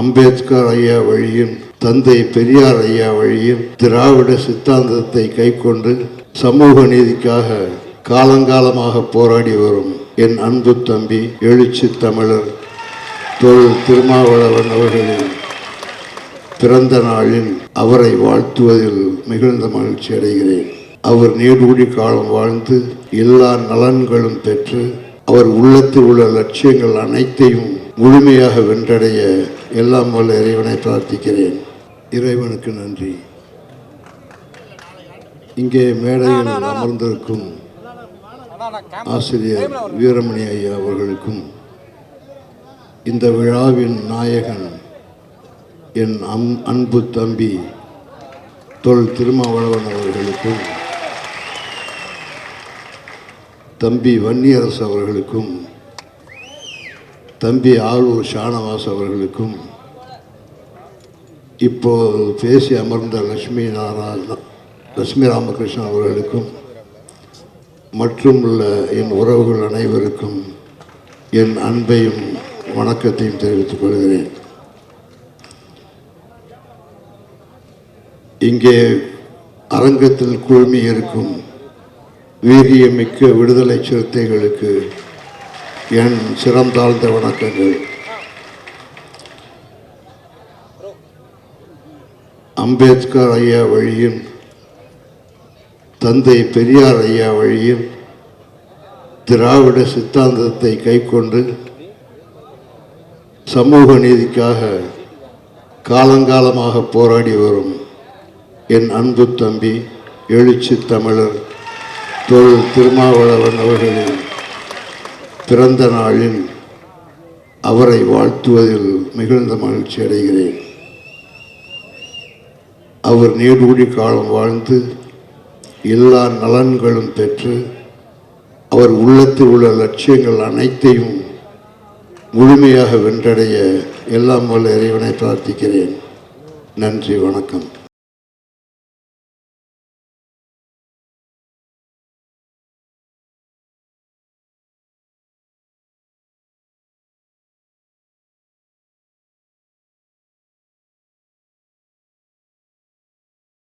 அம்பேத்கர் ஐயா வழியும் தந்தை பெரியார் ஐயா வழியும் திராவிட சித்தாந்தத்தை கைக்கொண்டு சமூக நீதிக்காக காலங்காலமாக போராடி வரும் என் அன்பு தம்பி எழுச்சி தமிழர் தொழில் திருமாவளவன் அவர்களின் பிறந்த நாளில் அவரை வாழ்த்துவதில் மிகுந்த மகிழ்ச்சி அடைகிறேன். அவர் நீடூழி காலம் வாழ்ந்து எல்லா நலன்களும் பெற்று அவர் உள்ளத்தில் உள்ள லட்சியங்கள் அனைத்தையும் முழுமையாக வென்றடைய எல்லாம் வல்ல இறைவனை பிரார்த்திக்கிறேன். இறைவனுக்கு நன்றி. இங்கே மேடையில் அமர்ந்திருக்கும் ஆசிரியர் வீரமணி ஐயா அவர்களுக்கும் இந்த விழாவின் நாயகன் என் அம் அன்பு தம்பி தொல் திருமாவளவன் அவர்களுக்கும் தம்பி வன்னியரசு அவர்களுக்கும் தம்பி ஆளூர் ஷானவாஸ் அவர்களுக்கும் இப்போது பேசி அமர்ந்த லட்சுமி நாராயண லட்சுமி ராமகிருஷ்ணன் அவர்களுக்கும் மற்றும் உள்ள என் உறவுகள் அனைவருக்கும் என் அன்பையும் வணக்கத்தையும் தெரிவித்துக் கொள்கிறேன். இங்கே அரங்கத்தில் குழுமி இருக்கும் வீரியமிக்க விடுதலை சிறுத்தைகளுக்கு என் சிறந்தாழ்ந்த வணக்கங்கள். அம்பேத்கர் ஐயா வழியும் தந்தை பெரியார் ஐயா வழியும் திராவிட சித்தாந்தத்தை கைக்கொண்டு சமூக நீதிக்காக காலங்காலமாக போராடி வரும் என் அன்பு தம்பி எழுச்சி தமிழர் தொழில் திருமாவளவன் அவர்களின் பிறந்த நாளில் அவரை வாழ்த்துவதில் மிகுந்த மகிழ்ச்சி அடைகிறேன். அவர் நீடூடி காலம் வாழ்ந்து எல்லா நலன்களும் பெற்று அவர் உள்ளத்தில் உள்ள லட்சியங்கள் அனைத்தையும் முழுமையாக வென்றடைய எல்லாம் வல்ல இறைவனை பிரார்த்திக்கிறேன். நன்றி வணக்கம்.